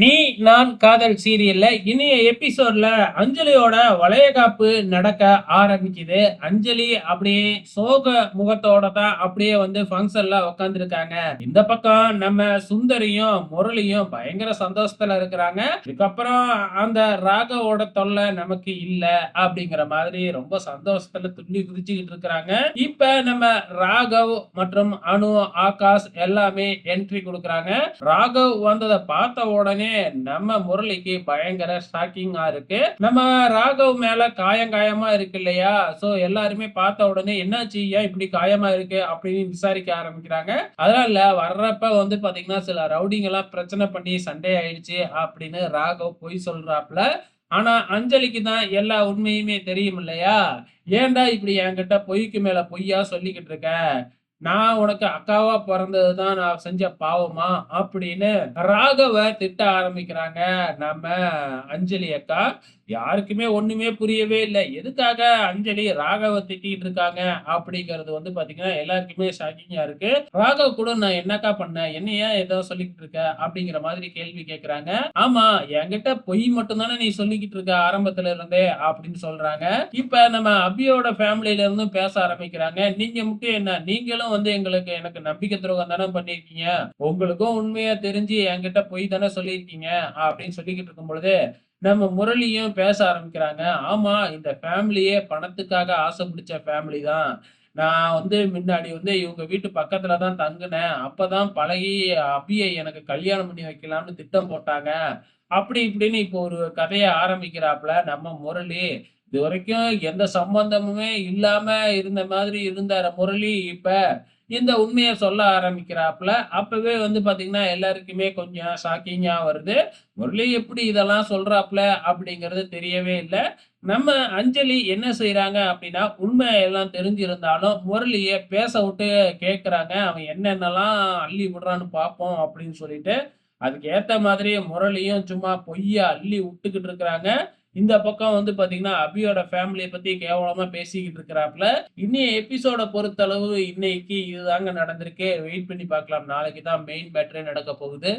நீ நான் காதல் சீரியல்ல இனிய எபிசோட்ல அஞ்சலியோட வளையகாப்பு நடக்க ஆரம்பிக்குது. அஞ்சலி அப்படியே சோக முகத்தோட தான் அப்படியே வந்து ஃபங்க்ஷன்ல உட்காந்துருக்காங்க இந்த பக்கம் நம்ம சுந்தரியும் முரளியும் பயங்கர சந்தோஷத்துல இருக்கிறாங்க. இதுக்கப்புறம் அந்த ராகவோட தொல்லை நமக்கு இல்ல அப்படிங்கிற மாதிரி ரொம்ப சந்தோஷத்துல துள்ளி குதிச்சுக்கிட்டு இருக்கிறாங்க. இப்ப நம்ம ராகவ் மற்றும் அனு ஆகாஷ் எல்லாமே என்ட்ரி கொடுக்கறாங்க. ராகவ் வந்ததை பார்த்த உடனே நம்ம முரளிக்கு பயங்கர ஷாக்கிங்கா இருக்கு. நம்ம ராகவ் மேல காயம் காயமா இருக்கு இல்லையா? சோ எல்லாருமே பார்த்த உடனே என்னாச்சு? ஏன் இப்படி காயமா இருக்கு? அப்படின்னு விசாரிக்க ஆரம்பிக்கிறாங்க. அதனால வர்றப்ப வந்து பாத்தீங்கன்னா சில ரவுடிங்க எல்லாம் பிரச்சனை பண்ணி சண்டை ஆயிடுச்சு அப்படின்னு ராகவ் பொய் சொல்றாப்ல ஆனா அஞ்சலிக்கு தான் எல்லா உண்மையுமே தெரியும் இல்லையா? ஏன்டா இப்படி என்கிட்ட பொய்க்கு மேல பொய்யா சொல்லிக்கிட்டு இருக்க? நான் உனக்கு அக்காவா பிறந்ததுதான் நான் செஞ்ச பாவமா? அப்படின்னு ராகவ திட்ட ஆரம்பிக்கிறாங்க. நம்ம அஞ்சலி அக்கா யாருக்குமே ஒண்ணுமே புரியவே இல்லை. எதுக்காக அஞ்சலி ராகவ திட்டிட்டு இருக்காங்க அப்படிங்கிறது வந்து பாத்தீங்கன்னா எல்லாருக்குமே ஷாக்கிங்கா இருக்கு. ராகவ் கூட நான் என்னக்கா பண்ணேன்? என்னையா ஏதோ சொல்லிக்கிட்டு இருக்க? அப்படிங்கிற மாதிரி கேள்வி கேட்கறாங்க ஆமா என்கிட்ட பொய் மட்டும் தானே நீ சொல்லிக்கிட்டு இருக்க ஆரம்பத்துல இருந்தே அப்படின்னு சொல்றாங்க. இப்ப நம்ம அபியோட ஃபேமிலியில இருந்தும் பேச ஆரம்பிக்கிறாங்க. நீங்க மட்டும் என்ன? நீங்களும் வந்து எங்களுக்கு எனக்கு நம்பிக்கை துரோகம் தானே பண்ணியிருக்கீங்க? உங்களுக்கும் உண்மையா தெரிஞ்சு என்கிட்ட பொய் தானே சொல்லியிருக்கீங்க? அப்படின்னு சொல்லிக்கிட்டு இருக்கும் பொழுது நம்ம முரளியும் பேச ஆரம்பிக்கிறாங்க. ஆமா இந்த ஃபேமிலியே பணத்துக்காக ஆசை பிடிச்ச ஃபேமிலி தான். நான் வந்து முன்னாடி வந்து இவங்க வீட்டு பக்கத்துல தான் தங்கினேன். அப்பதான் பழகி அபியை எனக்கு கல்யாணம் பண்ணி வைக்கலாம்னு திட்டம் போட்டாங்க. அப்படி இப்படின்னு இப்போ ஒரு கதையை ஆரம்பிக்கிறாப்புல நம்ம முரளி. இது வரைக்கும் எந்த சம்பந்தமுமே இல்லாம இருந்த மாதிரி இருந்தார முரளி இப்ப இந்த உண்மையை சொல்ல ஆரம்பிக்கிறாப்புல. அப்பவே வந்து பாத்தீங்கன்னா எல்லாருக்குமே கொஞ்சம் ஷாக்கிங்கா வருது. முரளி எப்படி இதெல்லாம் சொல்றாப்புல அப்படிங்கிறது தெரியவே இல்லை. நம்ம அஞ்சலி என்ன செய்யறாங்க அப்படின்னா உண்மை எல்லாம் தெரிஞ்சிருந்தாலும் முரளிய பேச விட்டு கேக்குறாங்க. அவன் என்னென்னலாம் அள்ளி விடுறான்னு பார்ப்போம் அப்படின்னு சொல்லிட்டு அதுக்கு ஏத்த மாதிரி முரளியும் சும்மா பொய்யா அள்ளி விட்டுக்கிட்டு இருக்கிறாங்க. இந்த பக்கம் வந்து பாத்தீங்கன்னா அபியோட ஃபேமிலியை பத்தி கேவலமா பேசிக்கிட்டு இருக்கிறாப்ல இன்னைய எபிசோட பொறுத்தளவு இன்னைக்கு இதுதாங்க நடந்திருக்கு. வெயிட் பண்ணி பார்க்கலாம். நாளைக்கு தான் மெயின் பேட்டரே நடக்க போகுது.